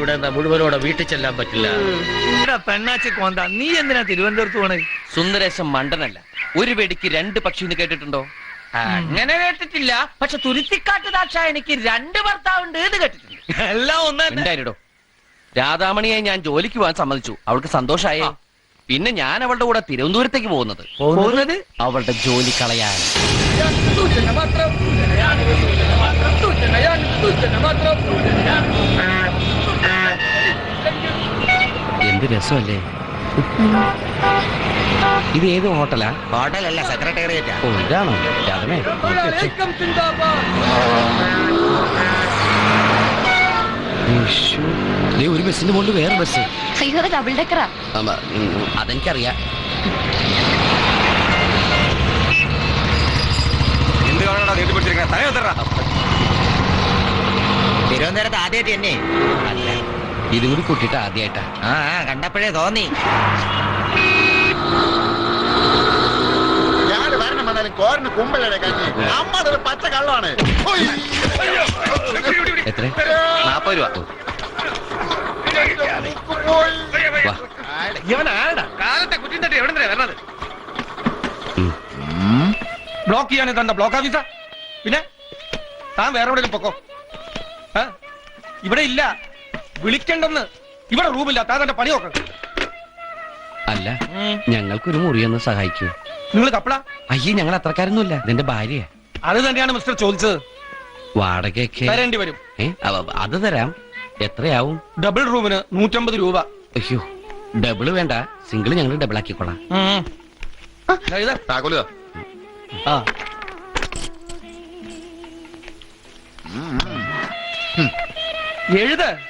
ഇവിടെ മുഴുവനോടെ വീട്ടിൽ ചെല്ലാൻ പറ്റില്ല. പെണ്ണാച്ചി കോന്ത നീ എന്തിനാ തിരുവനന്തപുരത്ത് പോണേ? സുന്ദരേശം മണ്ടനല്ല. ഒരു വെടിക്ക് രണ്ട് പക്ഷി എന്ന് കേട്ടിട്ടുണ്ടോ? അങ്ങനെ കേട്ടിട്ടില്ല. പക്ഷെ തുരുത്തിക്കാട്ട് ദാക്ഷ ദാക്ഷായണിക്ക് രണ്ട് ഭർത്താവുണ്ട് എന്ന് കേട്ടിട്ടുണ്ട്. എല്ലാം ഒന്നായിട്ടോ രാധാമണിയെ ഞാൻ ജോലിക്ക് പോകാൻ സമ്മതിച്ചു. അവൾക്ക് സന്തോഷായേ. പിന്നെ ഞാൻ അവളുടെ കൂടെ തിരുവനന്തപുരത്തേക്ക് പോകുന്നത്. പോകുന്നത്? അവളുടെ ജോലി കളയാൻ എന്ത് രസമല്ലേ? ഇത് ഏത് ഹോട്ടലാ? ഹോട്ടലല്ല സെക്രട്ടേറിയറ്റാ. ഓ ഇതാണോ? രാധമേ നോക്കി വെച്ചേ. യേശു. ദേ, ഒരു ബസ്സിന്റെ മുകളിൽ വേറെ ബസ്. അയ്യോ ഡബിൾ ഡെക്കറാ ആമ, ഉം, അതെനിക്കറിയാം. തിരുവനന്തപുരത്ത് ആദ്യമായിട്ട് തന്നെ അല്ല ഇതും കൂടി കൂട്ടിയിട്ട് ആദ്യമായിട്ടാ ആ ആ, കണ്ടപ്പോഴേ തോന്നി. ഞാൻ വരണം വന്നാലും കോരന് കുമ്പലയുടെ കഞ്ഞി. അമ്മതൊരു പച്ച കള്ളമാണ് എത്ര? നാപ്പത് രൂപ. വാ. ഇവൻ ആരടാ? കാലത്തെ കുറ്റിൻ തട്ടി എവിടെ വരണത്? ഉം. ബ്ലോക്ക് ചെയ്യാൻ തന്ന ബ്ലോക്ക് ഓഫീസ പിന്നെ താൻ വേറെ എവിടെയും പൊക്കോ? ആ? ഇവിടെ ഇല്ല. വിളിക്കണ്ടെന്ന് ഇവിടെ റൂമില്ല താതന്റെ പണി നോക്കണം അല്ല ഞങ്ങൾക്കൊരു മുറിയൊന്ന് സഹായിക്കൂ. നിങ്ങൾ കപ്പള അയ്യേ ഞങ്ങൾ അത്രക്കാരൊന്നുമില്ല. ഇതെന്റെ ഭാര്യ അത് തന്നെയാണ് മിസ്റ്റർ ചോദിച്ചത്. വാടകയൊക്കെ തരേണ്ടി വരും. ഏ അവ- അത് തരാം. എത്രയാവും? ഡബിൾ റൂമിന് നൂറ്റമ്പത് രൂപ. അയ്യോ ഡബിൾ വേണ്ട. സിംഗിൾ ഞങ്ങൾ ഡബിൾ ആക്കിക്കോളാം ഉം. ദാ ഇത്. താക്കോൽ ആ. എഴുത്.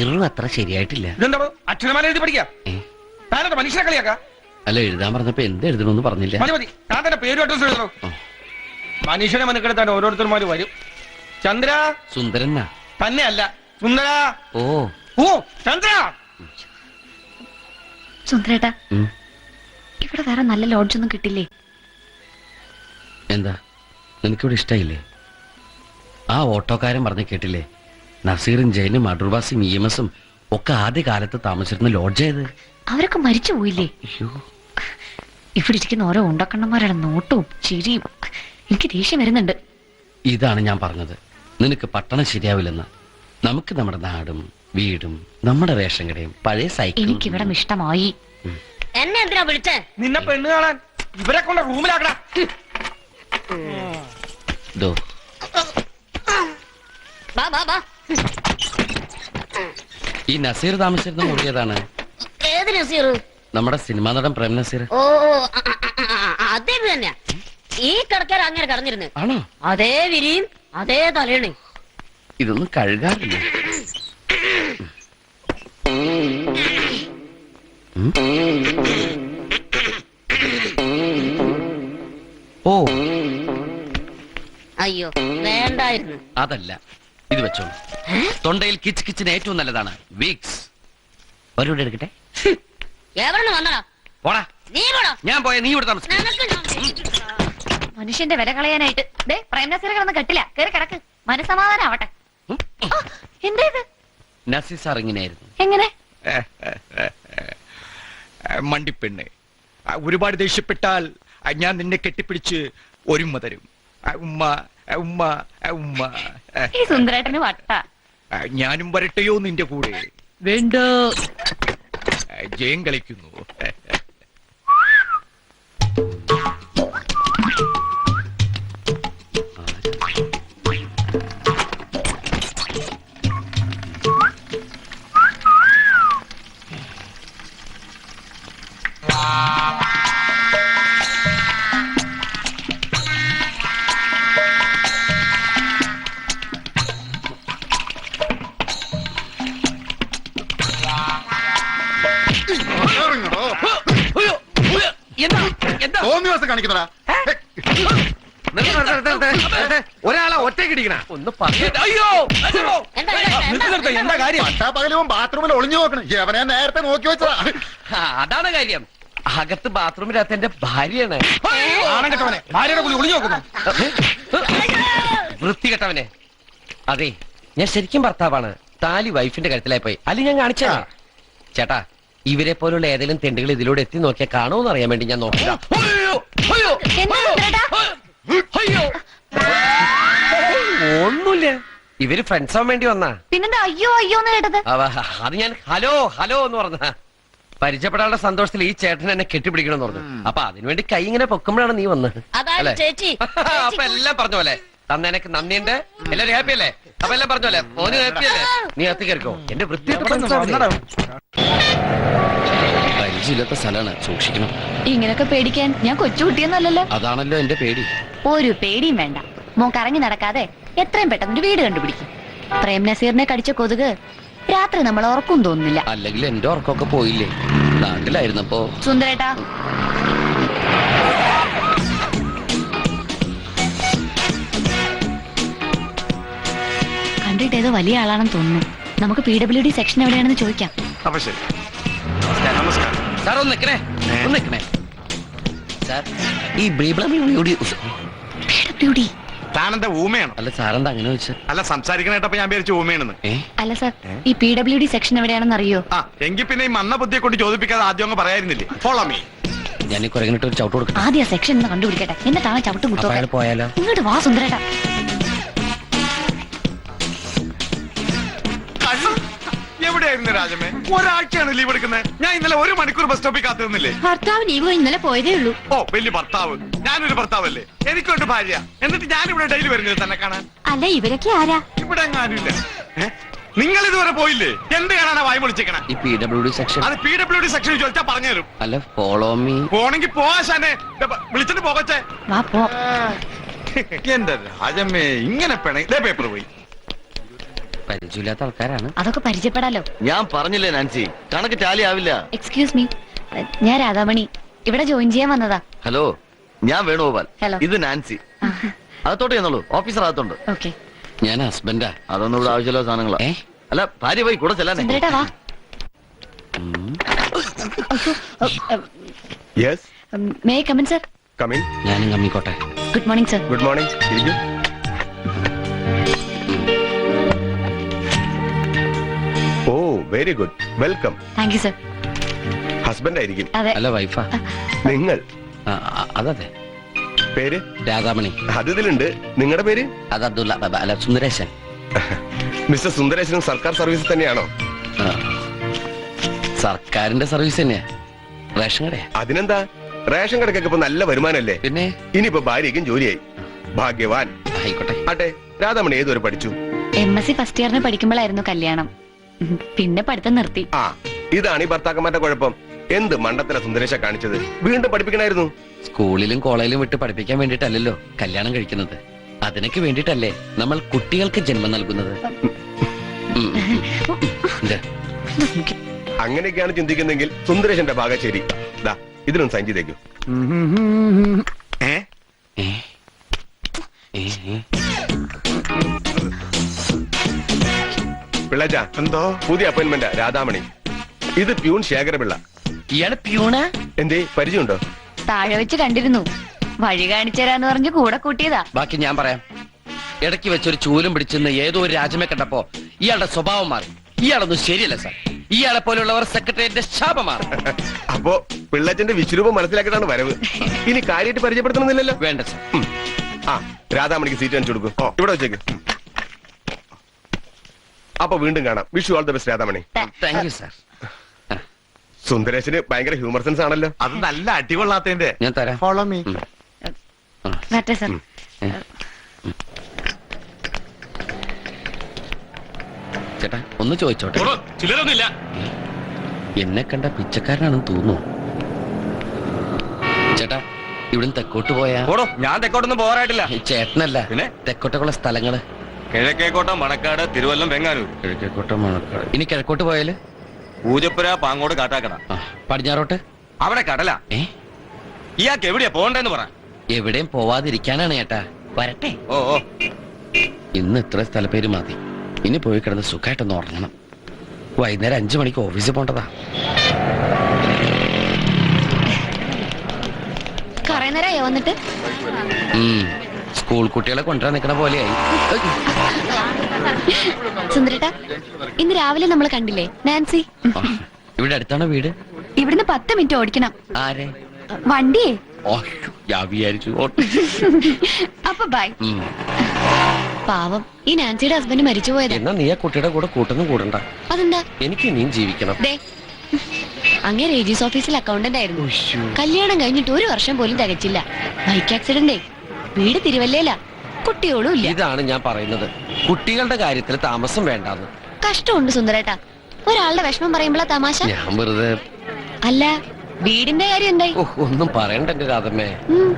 ഇറു അത്ര ശരിയായിട്ടില്ല. ഇതെന്താ അക്ഷരമാല എഴുതി പഠിക്കാം. മനുഷ്യനെ കളിയാക്കാ. അല്ല എഴുതാൻ പറഞ്ഞപ്പോ എന്ത് എഴുതണമെന്ന് പറഞ്ഞില്ല. മതി മതി. താൻ തന്നെ പേരും അഡ്രസ് എഴുതണോ? ഓ. മനുഷ്യനെ മനക്കെടുത്താൻ ഓരോരുത്തർമാര് വരും. ചന്ദ്ര? സുന്ദരനാ? തന്നെ അല്ല സുന്ദര? ഓ. ഓ ചന്ദ്ര! സുന്ദരേട്ടാ ഇവിടെ വേറെ നല്ല ലോഡ്ജ് ഒന്നും കിട്ടില്ലേ? എന്താ? നിനക്കിവിടെ ഇഷ്ടായില്ലേ? ആ ഓട്ടോക്കാരൻ പറഞ്ഞ് കേട്ടില്ലേ? നസീറും ജയനും അടൂർവാസിയും ഇ എം എസും ഒക്കെ ആദ്യ കാലത്ത് താമസിച്ചിരുന്ന ലോഡ്ജ് ഏത്? അവരൊക്കെ മരിച്ചു പോയില്ലേ? അയ്യോ. ഇവിടെ ഇരിക്കുന്ന ഓരോ ഉണ്ടക്കണ്ണന്മാരുടെ നോട്ടവും ചിരിയും എനിക്ക് ദേഷ്യം വരുന്നുണ്ട്. ഇതാണ് ഞാൻ പറഞ്ഞത്. നിനക്ക് പട്ടണം ശരിയാവില്ലെന്ന്. നമുക്ക് നമ്മുടെ നാടും വീടും നമ്മുടെ റേഷൻ കടയും പഴയ സൈക്കിൾ എനിക്ക് ഇവിടെ ഇഷ്ടമായി എന്നെ എന്തിനാ വിളിച്ചേ? നിന്നെ പെണ്ണ് കാണാൻ ഇവരെ കൊണ്ട് റൂമിലാക്കടാ. ദോ. ബാ ബാ ബാ. ഈ നസീർ താമസിച്ചിരുന്ന മുറിയതാണ് ഏത് നസീർ? നമ്മുടെ സിനിമാ നടൻ പ്രേം നസീർ. ഓ അതേ തന്നെയാ. ഈ കടക്കാർ അങ്ങനെ കടന്നിരുന്നു. ആണോ? അതേ വിരിയും അതേ തലയണി ഇതൊന്നും കഴുകാറില്ല. ഓ. അയ്യോ വേണ്ടായിരുന്നു. അതല്ല. ഇത് വെച്ചോളൂ തൊണ്ടയിൽ കിച്ച് കിച്ചിന് ഏറ്റവും നല്ലതാണ്. വീക്സ്. ഒരുവിടെ എടുക്കട്ടെ? വന്നടാ പോടാ. നീ പോടാ. ഞാൻ പോയ നീ ഇവിടെ താമസിക്കും. മനുഷ്യന്റെ വില കളയാനായിട്ട്. ദേ പ്രേംനസീർ കിടന്ന് കെട്ടില്ല. കേറി കിടക്ക്. മനസമാധാനം ആവട്ടെ. എന്താ ഇത്? നസീർ സാർ ഇങ്ങനെയായിരുന്നു. എങ്ങനെ? മണ്ടിപ്പെണ്ണ്. ഒരുപാട് ദേഷ്യപ്പെട്ടാൽ ഞാൻ നിന്നെ കെട്ടിപ്പിടിച്ച് ഒരുമ്മ തരും. ഉമ്മ ഉമ്മ ആ, ഉമ്മ. ആ, ഈ സുന്ദരേട്ടന് വട്ട. ആ, ഞാനും വരട്ടെയോ നിന്റെ കൂടെ? വേണ്ട? ജയം കളിക്കുന്നു. തോന്നി ദിവസം കാണിക്കുന്നടാ ഒരാളെ ഒറ്റക്കിടിക്കണ ഒന്ന് അയ്യോ! എന്താ കാര്യം? ബാത്റൂമിൽ ഒളിഞ്ഞു നോക്കണം. നേരത്തെ നോക്കി വെച്ചതാ. അതാണ് കാര്യം. അകത്ത് ബാത്റൂമിനകത്ത് എന്റെ ഭാര്യയാണ്. ആണം കെട്ടവനെ. ഭാര്യയുടെ കുളി ഒളിഞ്ഞു നോക്കുന്നു. വൃത്തികെട്ടവനെ. അതെ ഞാൻ ശരിക്കും ഭർത്താവാണ്. താലി വൈഫിന്റെ കരുത്തിലായി പോയി. അല്ലെ ഞാൻ കാണിച്ചാ ചേട്ടാ ഇവരെ പോലുള്ള ഏതെങ്കിലും തെണ്ടുകൾ ഇതിലൂടെ എത്തി നോക്കിയാൽ കാണുമെന്ന് അറിയാൻ വേണ്ടി ഞാൻ അയ്യോ ഒന്നുമില്ല. ഇവർ ഫ്രണ്ട്സ് ആവാൻ വേണ്ടി വന്നാ. പിന്നെന്താ അയ്യോ അയ്യോ എന്ന് കേട്ടത്? അത് ഞാൻ ഹലോ ഹലോ എന്ന് പറഞ്ഞ. പരിചയപ്പെടാനുള്ള സന്തോഷത്തിൽ ഈ ചേട്ടൻ എന്നെ കെട്ടിപ്പിടിക്കണം പറഞ്ഞു. അപ്പൊ അതിനുവേണ്ടി കൈ ഇങ്ങനെ പൊക്കുമ്പോഴാണ് നീ വന്നത് ചേച്ചി. അപ്പൊ എല്ലാം പറഞ്ഞു പോലെ. തന്നെനിക്ക് നന്ദിയുണ്ട്. എല്ലാരും ഹാപ്പി അല്ലേ? അപ്പൊ എല്ലാം പറഞ്ഞു പോലെ. മോന് ഹാപ്പി അല്ലേ? നീ എത്തിക്കോ കയറിക്കോ. എന്റെ വൃത്തി. പരിചയമില്ലാത്ത സ്ഥലമാണ് സൂക്ഷിക്കണം. ഇങ്ങനൊക്കെ പേടിക്കാൻ ഞാൻ കൊച്ചുകുട്ടിയൊന്നല്ലല്ലോ അതാണല്ലോ എന്റെ പേടി. ഒരു പേടിയും വേണ്ട. മോൻ കറങ്ങി നടക്കാതെ എത്രയും പെട്ടെന്ന് ഒരു വീട് കണ്ടുപിടിക്കും. പ്രേം നസീറിനെ കടിച്ച കൊതുക് രാത്രി നമ്മൾ ഉറക്കും തോന്നുന്നില്ല. അല്ലെങ്കിൽ എന്റെ ഉറക്കമൊക്കെ പോയില്ലേ? നാട്ടിലായിരുന്നപ്പോ. സുന്ദരേട്ടാ. കണ്ടിട്ട് ഏതോ വലിയ ആളാണെന്ന് തോന്നുന്നു. നമുക്ക് പി ഡബ്ല്യു ഡി സെക്ഷൻ എവിടെയാണെന്ന് ചോദിക്കാം. അപ്പൊ ശരി. സാർ ഒന്ന് നിക്കണേ. ഒന്ന് നിക്കണേ. സാർ ഈ ബ്രീബ്ലം യൂടി പി ഡബ്ല്യു ഡി താനെന്താ ഊമയാണ്? അല്ല സാറെന്താ അങ്ങനെ വെച്ച? അല്ല സംസാരിക്കണേട്ടപ്പോ ഞാൻ വിചാരിച്ചു ഊമയാണെന്ന്. ഏ? അല്ല സർ ഈ പി ഡബ്ല്യു ഡി സെക്ഷൻ എവിടെയാണെന്ന് അറിയോ ആ എങ്കിൽ പിന്നെ ഈ മന്ന ബുദ്ധിയെ കൊണ്ട് ചോദിപ്പിക്കാതെ ആദ്യം അങ്ങ് പറയായിരുന്നില്ലേ ഫോളോ മീ ഞാൻ ഈ കുരങ്ങിട്ട് ഒരു ചവിട്ട് കൊടുക്കട്ടെ. ആദ്യം ആ സെക്ഷൻ ഒന്ന് കണ്ടുപിടിക്കട്ടെ. എന്നെ താഴെ ചവിട്ടും കുത്തോ പോയാലോ? ഇങ്ങോട്ട് വാ സുന്ദരേട്ടാ. എവിടെയായിരുന്നു രാജമേ ഒരാഴ്ചയാണ് ലീവ് എടുക്കുന്നത്. ഞാൻ ഇന്നലെ ഒരു മണിക്കൂർ ബസ് സ്റ്റോപ്പിൽ കാത്തു നിന്നില്ലേ ഭർത്താവ് ലീവ് ഇന്നലെ പോയതേ ഉള്ളൂ. ഓ വലിയ ഭർത്താവ്. ഞാനൊരു ഭർത്താവല്ലേ? എനിക്കുണ്ട് ഭാര്യ. എന്നിട്ട് ഞാൻ ഇവിടെ ഡെയിലി വരുന്നത് തന്നെ കാണാൻ. അല്ല ഇവരൊക്കെ ആരാ? ഇവിടെ എങ്ങാനുമില്ല നിങ്ങൾ ഇതുവരെ പോയില്ലേ? എന്ത് കാണാനാ വായി വിളിച്ചേക്കണേ ഈ പി ഡബ്ല്യു ഡി സെക്ഷൻ അത് പി ഡബ്ല്യു ഡി സെക്ഷനിൽ ചോദിച്ചാൽ പറഞ്ഞു തരും. അല്ല ഫോളോ മീ പോണെങ്കി പോവാശാനെ വിളിച്ചിട്ട് പോകച്ചേ വാ പോ. എന്റെ രാജമ്മേ ഇങ്ങനെ പെണ ഇതേ പേപ്പർ പോയി. പരിചയമില്ലാത്ത ആൾക്കാരാണ്. അതൊക്കെ പരിചയപ്പെടാലോ. ഞാൻ പറഞ്ഞില്ലേ നാൻസി? കണക്ക് ടാലി ആവില്ല. എക്സ്ക്യൂസ് മീ ഞാൻ രാധാമണി. ഇവിടെ ജോയിൻ ചെയ്യാൻ വന്നതാ. ഹലോ ഞാൻ വേണുഗോപാൽ. ഹലോ ഇത് നാൻസി. അകത്തോട്ട് ചെന്നോളൂ. ഓഫീസർ അകത്തുണ്ട്. ഓക്കെ ഞാൻ ഹസ്ബൻഡാ. അതൊന്നും ഇവിടെ ആവശ്യമില്ല സാധനങ്ങളാ. അല്ല ഭാര്യ പോയി കൂടെ ചെല്ലാനേ. സുന്ദരേട്ടാ വാ. Yes may come in sir come in ഞാനും കമ്മിക്കോട്ടെ. Good morning sir good morning ഇരിക്കൂ ഓ very good welcome thank you sir husband ആയിരിക്കും അതെ. അല്ല വൈഫാ നിങ്ങൾ? ആ, ആ, അതതെ. പേര്? രാധാമണി. അത് ഇതിലുണ്ട്. നിങ്ങളുടെ പേര്? അത് അബ്ദുള്ള ബ- ബ- അല്ല സുന്ദരേശൻ. മിസ്റ്റർ സുന്ദരേശനും സർക്കാർ സർവീസ് തന്നെയാണോ? ആ. സർക്കാരിന്റെ സർവീസ് തന്നെയാ. റേഷൻ കടയാ. അതിനെന്താ? റേഷൻ കടക്കൊക്കെ ഇപ്പൊ നല്ല വരുമാനല്ലേ? പിന്നെ? ഇനിയിപ്പോ ഭാര്യയ്ക്കും ജോലിയായി. ഭാഗ്യവാൻ. ആയിക്കോട്ടെ. ആട്ടെ രാധാമണി ഏതുവരെ പഠിച്ചു? എം എസ് സി ഫസ്റ്റ് ഇയറിന് പഠിക്കുമ്പോഴായിരുന്നു കല്യാണം. പിന്നെ പഠിത്തം നിർത്തി. ആ ഇതാണ് ഈ ഭർത്താക്കന്മാരുടെ കുഴപ്പം. എന്ത് മണ്ടത്തില സുന്ദരേശ കാണിച്ചത്? വീണ്ടും പഠിപ്പിക്കണായിരുന്നു? സ്കൂളിലും കോളേജിലും വിട്ട് പഠിപ്പിക്കാൻ വേണ്ടിട്ടല്ലല്ലോ കല്യാണം കഴിക്കുന്നത്. അതിനൊക്കെ വേണ്ടിട്ടല്ലേ നമ്മൾ കുട്ടികൾക്ക് ജന്മം നൽകുന്നത്? അങ്ങനെയൊക്കെയാണ് ചിന്തിക്കുന്നെങ്കിൽ സുന്ദരേശന്റെ ഭാഗം ശരി ഇതിനൊന്ന് ഇതിനൊന്ന് പിള്ളച്ച. എന്തോ? പുതിയ അപ്പോയിന്റ്മെന്റ് രാധാമണി. ഇത് പ്യൂൺ ശേഖരപിള്ള. ഇയാൾ പ്യൂണ്? എന്തേ പരിചയമുണ്ടോ? താഴെ വെച്ച് കണ്ടിരുന്നു. വഴി കാണിച്ചു തരാന്ന് പറഞ്ഞ് കൂടെ കൂട്ടിയതാ. ബാക്കി ഞാൻ പറയാം. ഇടയ്ക്ക് വെച്ചൊരു ചൂലും പിടിച്ചെന്ന് ഏതോ ഒരു രാജ്യമേ കണ്ടപ്പോ ഇയാളുടെ സ്വഭാവം മാറി. ഇയാളൊന്നും ശരിയല്ല സാർ. ഇയാളെ പോലുള്ളവർ സെക്രട്ടറിയുടെ ശാപമാണ് അപ്പോ പിള്ളച്ചന്റെ വിശ്വരൂപം മനസ്സിലാക്കിയിട്ടാണ് വരവ്. ഇനി കാര്യമായിട്ട് പരിചയപ്പെടുത്തണമെന്നില്ലല്ലോ? വേണ്ട സാർ. ഉം. ആ രാധാമണിക്ക് സീറ്റ് അനുസരിച്ചു കൊടുക്കും. ഇവിടെ വെച്ചേക്ക്. അപ്പൊ വീണ്ടും കാണാം. Vishu all the best Radhamani. Thank you sir സുന്ദരേശന് ഭയങ്കര ഹ്യൂമർ സെൻസ് ആണല്ലോ. അത് നല്ല അടികൊള്ളാത്തതിന്റെ. ഞാൻ തരാം. ഫോളോ മീ ഉം. വരട്ടെ സർ ചേട്ടാ ഒന്ന് ചോദിച്ചോട്ടെ. ചിലരൊന്നുമില്ല. എന്നെ കണ്ട പിച്ചക്കാരനാണെന്ന് തോന്നുന്നു. ചേട്ടാ ഇവിടുന്ന് തെക്കോട്ട് പോയാ ഞാൻ തെക്കോട്ടൊന്നും പോകാറായിട്ടില്ല. ചേട്ടനല്ല പിന്നെ? തെക്കോട്ടൊക്കെയുള്ള സ്ഥലങ്ങൾ. കിഴക്കേക്കോട്ടം മണക്കാട് തിരുവല്ലം വെങ്ങാനൂർ. കിഴക്കേക്കോട്ട മണക്കാട്. ഇനി കിഴക്കോട്ട് പോയാൽ? പൂജപ്പുര പാങ്ങോട് കാട്ടാക്കട. പടിഞ്ഞാറോട്ട്? അവിടെ കടല. ഏ? ഇയാൾക്ക് എവിടെയാ പോണ്ടെന്ന് പറ. എവിടെയും പോവാതിരിക്കാനാണ് ഏട്ടാ. വരട്ടെ. ഓ ഓ. ഇന്ന് ഇത്ര സ്ഥല പേര് മതി. ഇനി പോയി കിടന്ന് സുഖമായിട്ടൊന്ന് ഉറങ്ങണം. വൈകുന്നേരം അഞ്ചു മണിക്ക് ഓഫീസിൽ പോണ്ടതാ കൊറേ നേരമായോ വന്നിട്ട്? ഉം. സ്കൂൾ കുട്ടികളെ കൊണ്ടുവരാൻ നിൽക്കണ പോലെയായി. സുന്ദരേട്ടാ ഇന്ന് രാവിലെ നമ്മൾ കണ്ടില്ലേ? നാൻസി? ഇവിടെ അടുത്താണോ വീട്? ഇവിടുന്ന് പത്ത് മിനിറ്റ് ഓടിക്കണം. ആരെ? വണ്ടിയേ? ഓ ഞാൻ വിചാരിച്ചു ഓ, അപ്പൊ ബൈ ഉം. പാവം ഈ നാൻസിയുടെ ഹസ്ബൻഡ് മരിച്ചു പോയതാ. എന്നാ നീ ആ കുട്ടിയുടെ കൂടെ കൂട്ടൊന്നും കൂടണ്ട. അതെന്താ? എനിക്ക് ഇനിയും ജീവിക്കണം. ദേ അങ്ങേ രേജീസ് ഓഫീസിൽ അക്കൗണ്ടന്റ് ആയിരുന്നു. കല്യാണം കഴിഞ്ഞിട്ട് ഒരു വർഷം പോലും തികച്ചില്ല. ബൈക്ക് ആക്സിഡന്റേ വീട് തിരുവല്ലേല കുട്ടിയോളും ഇല്ല. ഇതാണ് ഞാൻ പറയുന്നത്. കുട്ടികളുടെ കാര്യത്തിൽ താമസം വേണ്ടാന്ന്. കഷ്ടമുണ്ട് സുന്ദരേട്ടാ. ഒരാളുടെ വിഷമം പറയുമ്പോഴാ തമാശ. ഞാൻ വെറുതെ അല്ല വീടിന്റെ കാര്യം എന്തായി? ഓ, ഒന്നും പറയണ്ട എന്റെ രാധമ്മേ. ഉം,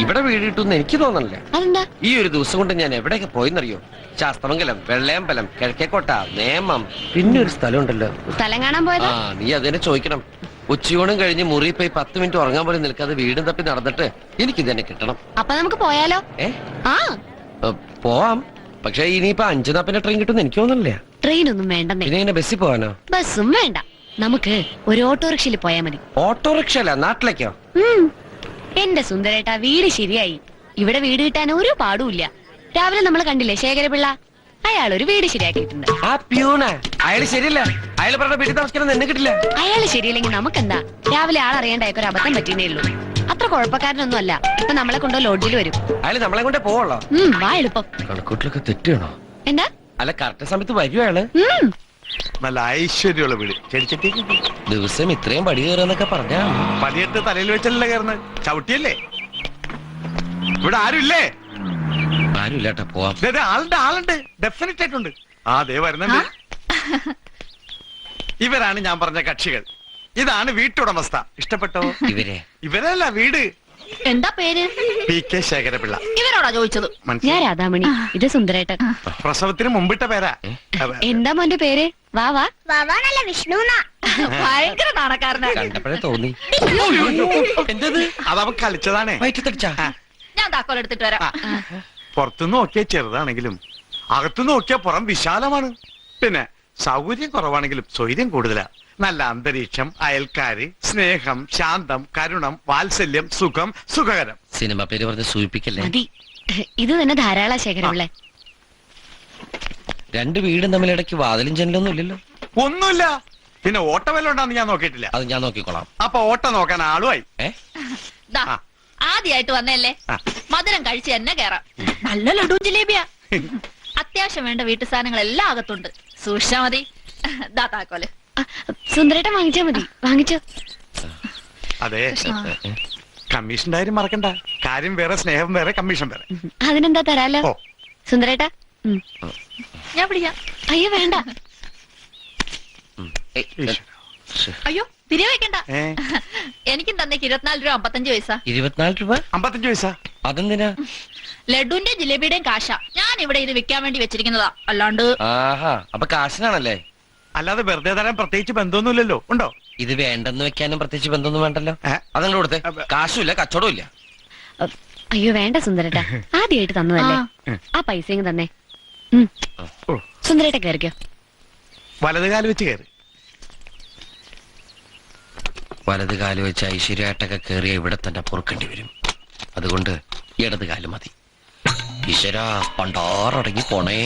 ഇവിടെ വീട് കിട്ടുമെന്ന് എനിക്ക് തോന്നണില്ല. അതെന്താ? ഈ ഒരു ദിവസം കൊണ്ട് ഞാൻ എവിടെയൊക്കെ പോയെന്നറിയോ? ശാസ്ത്രമംഗലം വെള്ളയമ്പലം കിഴക്കേക്കോട്ട നേമം പിന്നെ ഒരു സ്ഥലം ഉണ്ടല്ലോ സ്ഥലം കാണാൻ പോയതാ? നീ അതിനെ ചോദിക്കണം. ഉച്ചയൂണും കഴിഞ്ഞ് മുറി പോയി പത്ത് മിനിറ്റ് ഉറങ്ങാൻ പോലും നിൽക്കാതെ വീടും തപ്പി നടന്നിട്ട് എനിക്ക് തന്നെ കിട്ടണം. അപ്പൊ നമുക്ക് പോയാലോ? ഏ? ആ. പോവാം. പക്ഷെ ഇനിയിപ്പോ അഞ്ചു നാപ്പിന്റെ ട്രെയിൻ കിട്ടും എനിക്ക് തോന്നുന്നില്ല. ട്രെയിൻ ഒന്നും വേണ്ട പിന്നെ ഇങ്ങനെ ബസ്സിൽ പോവാനോ? ബസ്സും വേണ്ട. നമുക്ക് ഒരു ഓട്ടോറിക്ഷയിൽ പോയാ മതി. ഓട്ടോറിക്ഷ അല്ല നാട്ടിലേക്കോ. എന്റെ സുന്ദരേട്ടാ വീട് ശരിയായി. ഇവിടെ വീട് കിട്ടാൻ ഒരു പാടുമില്ല. രാവിലെ നമ്മൾ കണ്ടില്ലേ ശേഖരപിള്ള? അയാൾ ഒരു വീട് ശരിയാക്കിയിട്ടുണ്ട്. ആ പ്യൂണ. അയാൾ ശരിയല്ല. അയാൾ പറഞ്ഞ വീട്ടിൽ താമസിക്കണം എന്നെ കിട്ടില്ല. അയാൾ ശരിയില്ലെങ്കിൽ നമുക്കെന്താ? രാവിലെ ആൾ അറിയാണ്ടായപ്പോ ഒരു അബദ്ധം പറ്റിയേ ഉള്ളൂ. അത്ര കുഴപ്പക്കാരനൊന്നും അല്ല ഇപ്പൊ നമ്മളെ കൊണ്ടോ ലോഡ്ജിൽ വരും. അയാൾ നമ്മളെ കൊണ്ടേ പോവുള്ളോ? ഉം വാ എളുപ്പം. കണക്കൂട്ടിലൊക്കെ തെറ്റാണോ എന്താ? അല്ല കറക്റ്റ് സമയത്ത് വരും അയാൾ. ഉം. നല്ല ഐശ്വര്യമുള്ള വീട്. ചെടിച്ചട്ടി. ദിവസം ഇത്രയും പടി കയറുന്നൊക്കെ പറഞ്ഞാ. പതിയെട്ട് തലയിൽ വെച്ചല്ലേ കയറുന്നത് ചവിട്ടിയല്ലേ? ഇവിടെ ആരുമില്ലേ? ആരും ഇല്ലാട്ടാ പോവാം. ദേ, ദേ, ആളുണ്ട് ആളുണ്ട്. ഡെഫിനറ്റ് ആയിട്ടുണ്ട് ആ ദേ വരുന്നുണ്ട്. ഇവരാണ് ഞാൻ പറഞ്ഞ കക്ഷികൾ. ഇതാണ് വീട്ടുടമസ്ഥ. ഇഷ്ടപ്പെട്ടോ? ഇവരെ. ഇവരല്ല വീട്. എന്താ പേര്? P K Sekhara Pillai. ഇവരോടാ ചോദിച്ചത്. ഞാൻ രാധാമണി. ഇത് സുന്ദരേട്ടൻ. പ്രസവത്തിന് മുമ്പിട്ട പേരാ. എന്താ മോന്റെ പേര്? വാ വാ. വാവാനല്ല വിഷ്ണു ഭയങ്കര നാണക്കാരനാ. കണ്ടപ്പോഴേ തോന്നി. എന്തത്? അതവൻ കളിച്ചതാണേ. ഞാൻ താക്കോൽ എടുത്തിട്ട് വരാം. പുറത്തുനിന്ന് നോക്കിയാ ചെറുതാണെങ്കിലും അകത്തുനിന്ന് നോക്കിയാ പുറം വിശാലമാണ്. പിന്നെ സൗകര്യം കുറവാണെങ്കിലും സ്വൈര്യം കൂടുതലാ. നല്ല അന്തരീക്ഷം അയൽക്കാര് സ്നേഹം ശാന്തം കരുണം വാത്സല്യം സുഖം സുഖകരം. സിനിമ പേര് പറഞ്ഞ് സൂചിപ്പിക്കല്ലേ? മതി. ഇത് തന്നെ ധാരാള ശേഖരപിള്ള. രണ്ട് വീടും തമ്മിൽ ഇടയ്ക്ക് വാതിലും ജനലൊന്നും ഇല്ലല്ലോ. ഒന്നുമില്ല. പിന്നെ ഓട്ട വല്ലതും ഉണ്ടാന്ന് ഞാൻ നോക്കിയിട്ടില്ല. അത് ഞാൻ നോക്കിക്കോളാം അപ്പൊ ഓട്ട നോക്കാൻ ആളുമായി. ഏ? ദാ, ആ. ആദ്യായിട്ട് വന്നല്ലേ ആ. മധുരം കഴിച്ച് തന്നെ കേറാം. നല്ല ലഡു ജിലേബിയാ. അത്യാവശ്യം വേണ്ട വീട്ടു സാധനങ്ങൾ എല്ലാം അകത്തുണ്ട്. സൂക്ഷിച്ചാ മതി. ദാ സുന്ദരേട്ട വാങ്ങിച്ചാ മതി. വാങ്ങിച്ചോ. അതെ. കമ്മീഷൻ കാര്യം മറക്കണ്ട. കാര്യം വേറെ സ്നേഹം വേറെ കമ്മീഷൻ വേറെ. അതിനെന്താ തരാലോ? ഓ. സുന്ദരേട്ടാ. ഞാൻ പിടിക്കാം. അയ്യോ വേണ്ട. ഈശ്വരാ. അയ്യോ. പിരിവ് വെക്കണ്ട. ഏ? എനിക്കും തന്നേക്ക് ഇരുപത്തിനാല് രൂപ അമ്പത്തഞ്ച് പൈസ. ഇരുപത്തിനാല് രൂപ? അമ്പത്തഞ്ച് പൈസ? അതെന്തിനാ? ലഡുവിന്റെ ജിലേബിയുടെയും കാശ. ഞാൻ ഇവിടെ ഇത് വിൽക്കാൻ വേണ്ടി വെച്ചിരിക്കുന്നതാ. അല്ലാണ്ട് ആഹാ അപ്പൊ കാശിനാണല്ലേ? അല്ലാതെ വെറുതെ തരാൻ പ്രത്യേകിച്ച് ബന്ധമൊന്നുമില്ലല്ലോ. ഉണ്ടോ? ഇത് വേണ്ടെന്ന് വെക്കാനും പ്രത്യേകിച്ച് ബന്ധമൊന്നും വേണ്ടല്ലോ. ഏ? അതങ്ങോട്ട് കൊടുത്തേ? കാശും കാശുമില്ല കച്ചവടവും ഇല്ല അയ്യോ വേണ്ട സുന്ദരട്ട. ആദ്യമായിട്ട് തന്നതല്ലേ? ആ. പൈസ ഇങ്ങ് തന്നെ. ഉം. ഓ. സുന്ദരേട്ട കയറിക്കോ വലത് കാൽ വെച്ച് കയറി വലത് കാൽ വെച്ച് ഐശ്വര്യായിട്ടൊക്കെ കയറിയ ഇവിടെ തന്നെ പൊറുക്കേണ്ടി വരും. അതുകൊണ്ട് ഇടത് കാൽ മതി. ഈശ്വര പണ്ടാറടങ്ങി പോണേ.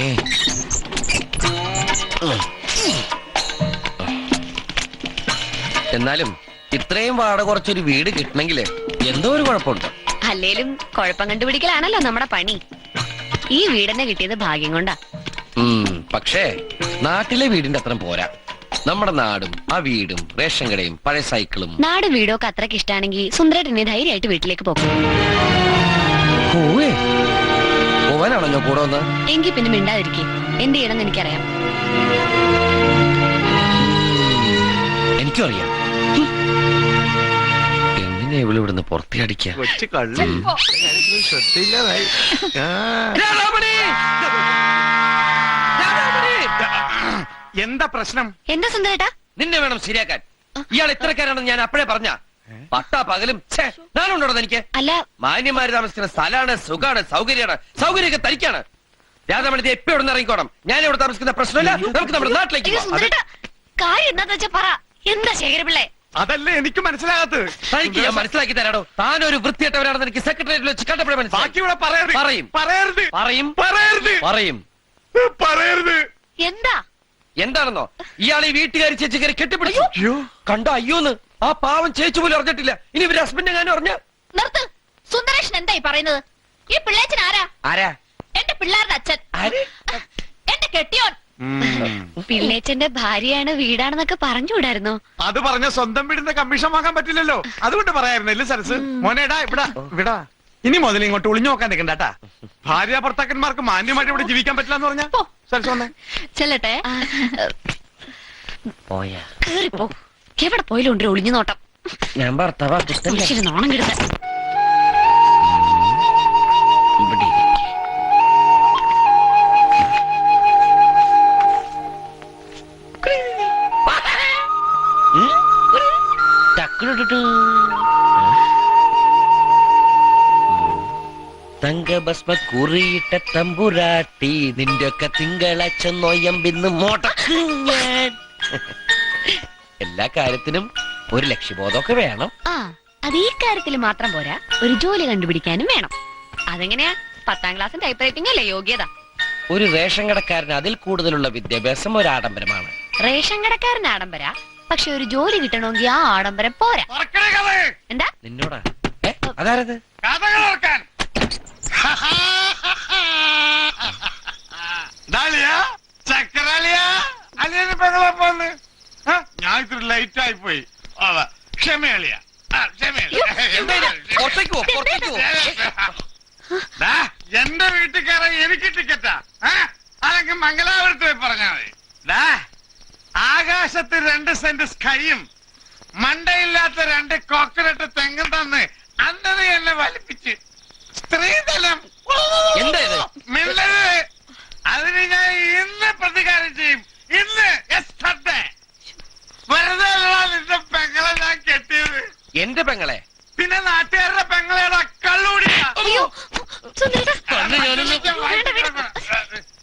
എന്നാലും ഇത്രയും വാട കുറച്ചൊരു വീട് കിട്ടണമെങ്കിൽ എന്തോ ഒരു കുഴപ്പമുണ്ട്. അല്ലേലും കുഴപ്പം കണ്ടുപിടിക്കലാണല്ലോ നമ്മുടെ പണി. ഈ വീടിനെ കിട്ടിയത് ഭാഗ്യം കൊണ്ടാ. പക്ഷേ നാട്ടിലെ വീടിന്റെ അത്ര പോരാ. നമ്മുടെ നാടും ആ വീടും റേഷൻ കടയും പഴയ സൈക്കിളും. നാടും വീടൊക്കെ ഒക്കെ അത്രയ്ക്ക് ഇഷ്ടാണെങ്കിൽ സുന്ദരേട്ടനെ ധൈര്യമായിട്ട് വീട്ടിലേക്ക് പോകും പോവേ? പോവാനാണോ ഞാൻ കൂടെ വന്ന് എങ്കിൽ പിന്നെ മിണ്ടാതിരിക്കേ. എന്ത് ചെയ്യണമെന്ന് എനിക്കറിയാം. എനിക്കും അറിയാം. എങ്ങനെയാ ഇവിടെ ഇവിടുന്ന് പുറത്തിയടിക്ക കൊച്ചു കള്ളി ശ്രദ്ധയില്ലാതായി. ആ. എന്താ പ്രശ്നം? എന്താ സുന്ദരേട്ടാ? നിന്നെ വേണം ശരിയാക്കാൻ. ഇയാൾ ഇത്രക്കാരാണെന്ന് ഞാൻ അപ്പഴേ പറഞ്ഞ. പട്ടാ പകലും ഛേ, നാളുണ്ടോ എനിക്ക് അല്ല. മാന്യന്മാര് താമസിക്കുന്ന സ്ഥലമാണ് സുഖാണ് സൗകര്യമാണ്. സൗകര്യമൊക്കെ തനിക്കാണ്. രാധാമണി എപ്പോ ഇവിടെ ഇറങ്ങിക്കോണം. ഞാൻ ഇവിടെ താമസിക്കുന്ന പ്രശ്നമില്ല. നമുക്ക് നമ്മുടെ നാട്ടിലേക്ക് കാര്യം എന്താന്ന് വെച്ചാ പറ. എന്താ ശേഖരപിള്ളേ അതല്ലേ എനിക്ക് മനസ്സിലാകാത്തത്. തനിക്ക് ഞാൻ മനസ്സിലാക്കി തരാടോ. താൻ ഒരു വൃത്തിയായിട്ടവരാണെന്ന് എനിക്ക് സെക്രട്ടേറിയറ്റിൽ വെച്ച് കണ്ടപ്പോഴേ ബാക്കി മനസ്സിലാക്കി ഇവിടെ പറയരുത്. പറയും. പറയരുത്. പറയും. പറയരുത്. പറയും. പറയരുത്. എന്താ? എന്താണെന്നോ? ഇയാൾ ഈ വീട്ടുകാരി ചേച്ചി കയറി കെട്ടിപ്പിടിച്ചു. കണ്ടോ അയ്യോന്ന്. ആ പാവം ചേച്ചി പോലും അറിഞ്ഞിട്ടില്ല. ഇനി ഇവർ ഹസ്ബൻഡ് എങ്ങാനും അറിഞ്ഞ? നിർത്ത്. സുന്ദരേഷൻ എന്തായി പറയുന്നത്? ഈ പിള്ളേച്ചൻ ആരാ? ആരാ? എന്റെ പിള്ളേരുടെ അച്ഛൻ. എന്റെ കെട്ടിയോൻ. പിള്ളേച്ചന്റെ ഭാര്യയാണ് വീടാണെന്നൊക്കെ പറഞ്ഞുകൂടായിരുന്നോ? അത് പറഞ്ഞ സ്വന്തം വീടിന്റെ കമ്മീഷൻ വാങ്ങാൻ പറ്റില്ലല്ലോ. അതുകൊണ്ട് പറയായിരുന്നില്ല സരസ്? മോനേടാ ഇവിടാ ഇവിടെ ഇനി മുതൽ ഇങ്ങോട്ട് ഒളിഞ്ഞു നോക്കാൻ നിൽക്കണ്ടാ ഭാര്യ ഭർത്താക്കന്മാർക്ക് മാന്യമായിട്ട് ഇവിടെ ജീവിക്കാൻ പറ്റില്ല എന്ന് പറഞ്ഞാ സരസ് വന്നേ. ചെല്ലട്ടെ. പോയാ. കേറിപ്പോ. എവിടെ പോയിലുണ്ട് ഒളിഞ്ഞു നോട്ടം ഞാൻ ഭർത്താവാ നാണം കിടുത്ത ഇവിടെ തങ്കഭസ്മ കുറിയിട്ട തമ്പുരാട്ടി നിന്റെ ഒക്കെ തിങ്കളച്ച നോയമ്പിന്ന് മുടക്കും ഞാൻ എല്ലാ കാര്യത്തിനും ഒരു ലക്ഷ്യബോധമൊക്കെ വേണം. ആ അത് ഈ കാര്യത്തിൽ മാത്രം പോരാ. ഒരു ജോലി കണ്ടുപിടിക്കാനും വേണം. അതെങ്ങനെയാ? പത്താം ക്ലാസ് ടൈപ്പ് റൈറ്റിംഗ് അല്ലേ യോഗ്യത? ഒരു റേഷൻ കടക്കാരന് അതിൽ കൂടുതലുള്ള വിദ്യാഭ്യാസം ഒരു ആഡംബരമാണ്. റേഷൻ കടക്കാരൻ ആഡംബര. പക്ഷെ ഒരു ജോലി കിട്ടണമെങ്കിൽ ആ ആഡംബരം പോരാ. എന്താ? നിന്നോടാ? ഏ അതാരത്? കഥകൾ ഓർക്കാൻ ഡാലിയാ ചക്കരാലിയാ അലിയന് പെങ്ങളെ പോന്ന് ആ, ഞാൻ ഇത്തിരി ലൈറ്റ് ആയി പോയി ക്ഷമയളിയ പുറത്തേക്ക് പോ പുറത്തേക്ക് പോ എന്റെ വീട്ടിൽ കയറാൻ എനിക്ക് ടിക്കറ്റാ ആ? അല്ലെങ്കിൽ മംഗലാപുരത്ത് പോയി പറഞ്ഞാ മതി ഡാ, ആകാശത്ത് രണ്ട് സെന്റ് സ്കൈയും മണ്ടയില്ലാത്ത രണ്ട് കോക്കനട്ട് തെങ്ങും തന്ന് അന്നത് എന്നെ വലിപ്പിച്ച് സ്ത്രീധനം എന്താ ഇത്? മിണ്ടരുത് അതിന് ഞാൻ ഇന്ന് പ്രതികാരം ചെയ്യും ഇന്ന് yesterday. വെറുതെ അല്ലടാ നിന്റെ പെങ്ങളെ ഞാൻ കെട്ടിയത് എന്റെ പെങ്ങളെ? പിന്നെ നാട്ടുകാരുടെ പെങ്ങളെ കള്ളുകൂടിയാ അയ്യോ സുന്ദരേട്ടാ കണ്ണ് ഞാനൊന്ന് വേണ്ട, വേണ്ട.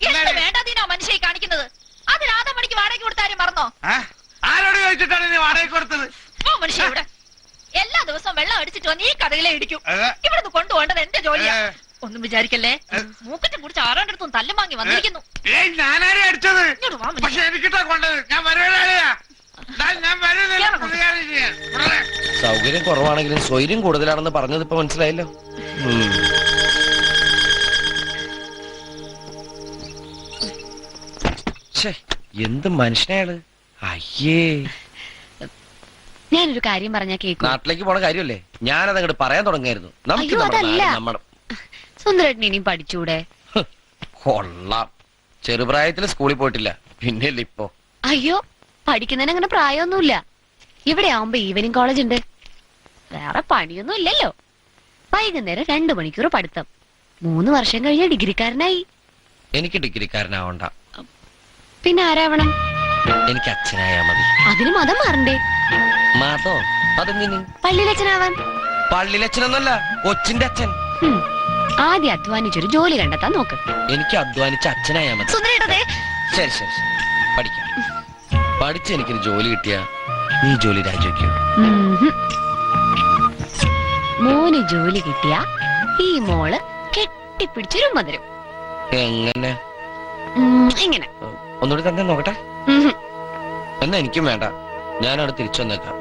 എന്ത് വേണ്ടാതീനോ മനുഷ്യ കാണിക്കുന്നത്. അത് രാധമണിക്ക് വാടകയ്ക്ക് കൊടുത്താരും മറന്നോ? ആ? ആരോട് ചോദിച്ചിട്ടാണ് നീ വാടക കൊടുത്തത്? ഓ മനുഷ്യ ഇവിടെ. എല്ലാ ദിവസവും വെള്ളം അടിച്ചിട്ട് വന്ന് ഈ കഥയിലെ ഇടിക്കും. ഇവിടെ ഇവിടുന്ന് കൊണ്ടുപോകേണ്ടത് എന്റെ ജോലിയാ. ഏ. ഒന്നും വിചാരിക്കല്ലേ? മൂക്കറ്റം കുടിച്ച് ആറാണ്ട് അടുത്തും തല്ലും വാങ്ങി വന്നിരിക്കുന്നു. ഏയ് ഞാനാരെ അടിച്ചത്? ഇങ്ങോട്ട് വാ മനുഷ്യ. പക്ഷെ എനിക്കിട്ടാ കൊണ്ടത്. ഞാൻ വരുവാനാളിയാ സൗകര്യം കുറവാണെങ്കിലും സ്വൈര്യം കൂടുതലാണെന്ന് പറഞ്ഞത് ഇപ്പൊ മനസ്സിലായല്ലോ. എന്ത് മനുഷ്യനയാൾ അയ്യേ. ഞാനൊരു കാര്യം പറഞ്ഞാ കേക്കും. നാട്ടിലേക്ക് പോണ കാര്യമല്ലേ? ഞാനത് അങ്ങോട്ട് പറയാൻ തുടങ്ങായിരുന്നു. നമുക്ക് അയ്യോ, നമ്മുടെ അതല്ല. നാട് നമ്മുടെ സുന്ദരേട്ടൻ ഇനിയും പഠിച്ചൂടെ? കൊള്ളാം. ചെറുപ്രായത്തിൽ സ്കൂളിൽ പോയിട്ടില്ല. പിന്നെയല്ലേ ഇപ്പോ? അയ്യോ പഠിക്കുന്നതിന് അങ്ങനെ പ്രായമൊന്നുമില്ല. ഇവിടെ ആവുമ്പോ ഈവനിങ് കോളേജ് ഉണ്ട്. വേറെ പണിയൊന്നും ഇല്ലല്ലോ. വൈകുന്നേരം രണ്ടു മണിക്കൂർ പഠിത്തം. മൂന്ന് വർഷം കഴിഞ്ഞ ഡിഗ്രിക്കാരനായി. എനിക്ക് ഡിഗ്രിക്കാരനാവണ്ട. പിന്നെ ആരാവണം? എനിക്ക് അച്ഛനായാ മതി. അതിന് മതം മാറണ്ടേ? മാതോ? അതെങ്ങനെ പള്ളിയിലച്ഛനാവാൻ. പള്ളിയിലച്ഛനൊന്നല്ല കൊച്ചിന്റെ അച്ഛൻ. ആദ്യം അധ്വാനിച്ചൊരു ജോലി കണ്ടെത്താൻ നോക്ക്. എനിക്ക് അധ്വാനിച്ച അച്ഛനായാ മതി. സുന്ദരേട്ടതേ ശരി ശരി ശരി. പഠിച്ച് എനിക്കൊരു ജോലി കിട്ടിയ നീ ജോലി രാജിവെക്കൂ. മോന് ജോലി കിട്ടിയ ഈ മോൾ കെട്ടിപ്പിടിച്ചൊരു മധുരം. എങ്ങനെ? എങ്ങനെ ഇങ്ങനെ. ഒന്നുകൂടി തന്നെ നോക്കട്ടെ. എന്നാ എനിക്കും വേണ്ട. ഞാനവിടെ തിരിച്ചു വന്നേക്കാം.